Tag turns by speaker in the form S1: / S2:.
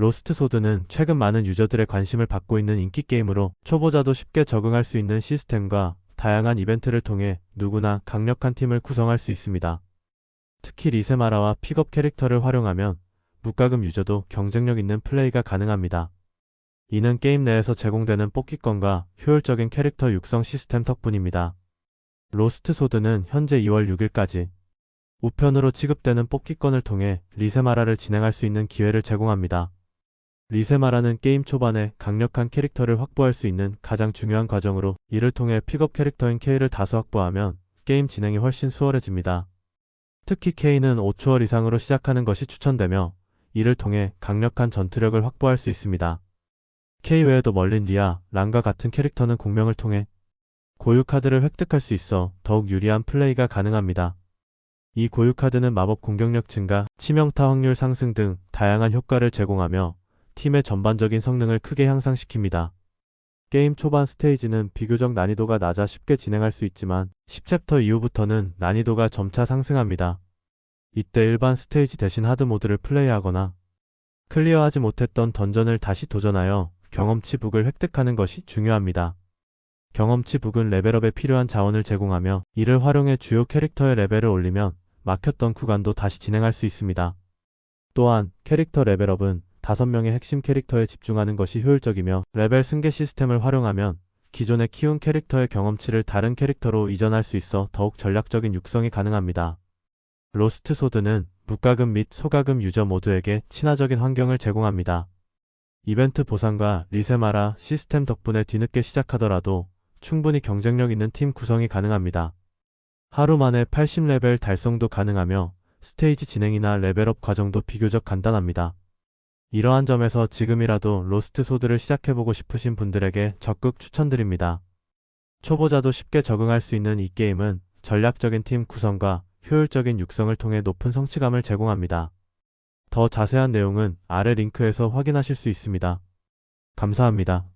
S1: 로스트 소드는 최근 많은 유저들의 관심을 받고 있는 인기 게임으로 초보자도 쉽게 적응할 수 있는 시스템과 다양한 이벤트를 통해 누구나 강력한 팀을 구성할 수 있습니다. 특히 리세마라와 픽업 캐릭터를 활용하면 무과금 유저도 경쟁력 있는 플레이가 가능합니다. 이는 게임 내에서 제공되는 뽑기권과 효율적인 캐릭터 육성 시스템 덕분입니다. 로스트 소드는 현재 2월 6일까지 우편으로 지급되는 뽑기권을 통해 리세마라를 진행할 수 있는 기회를 제공합니다. 리세마라는 게임 초반에 강력한 캐릭터를 확보할 수 있는 가장 중요한 과정으로 이를 통해 픽업 캐릭터인 K를 다수 확보하면 게임 진행이 훨씬 수월해집니다. 특히 K는 5초월 이상으로 시작하는 것이 추천되며 이를 통해 강력한 전투력을 확보할 수 있습니다. K 외에도 멀린 리아, 랑과 같은 캐릭터는 공명을 통해 고유 카드를 획득할 수 있어 더욱 유리한 플레이가 가능합니다. 이 고유 카드는 마법 공격력 증가, 치명타 확률 상승 등 다양한 효과를 제공하며 팀의 전반적인 성능을 크게 향상시킵니다. 게임 초반 스테이지는 비교적 난이도가 낮아 쉽게 진행할 수 있지만 10챕터 이후부터는 난이도가 점차 상승합니다. 이때 일반 스테이지 대신 하드 모드를 플레이하거나 클리어하지 못했던 던전을 다시 도전하여 경험치 북을 획득하는 것이 중요합니다. 경험치 북은 레벨업에 필요한 자원을 제공하며 이를 활용해 주요 캐릭터의 레벨을 올리면 막혔던 구간도 다시 진행할 수 있습니다. 또한 캐릭터 레벨업은 5명의 핵심 캐릭터에 집중하는 것이 효율적이며 레벨 승계 시스템을 활용하면 기존에 키운 캐릭터의 경험치를 다른 캐릭터로 이전할 수 있어 더욱 전략적인 육성이 가능합니다. 로스트 소드는 무과금 및 소과금 유저 모두에게 친화적인 환경을 제공합니다. 이벤트 보상과 리세마라 시스템 덕분에 뒤늦게 시작하더라도 충분히 경쟁력 있는 팀 구성이 가능합니다. 하루 만에 80레벨 달성도 가능하며 스테이지 진행이나 레벨업 과정도 비교적 간단합니다. 이러한 점에서 지금이라도 로스트 소드를 시작해보고 싶으신 분들에게 적극 추천드립니다. 초보자도 쉽게 적응할 수 있는 이 게임은 전략적인 팀 구성과 효율적인 육성을 통해 높은 성취감을 제공합니다. 더 자세한 내용은 아래 링크에서 확인하실 수 있습니다. 감사합니다.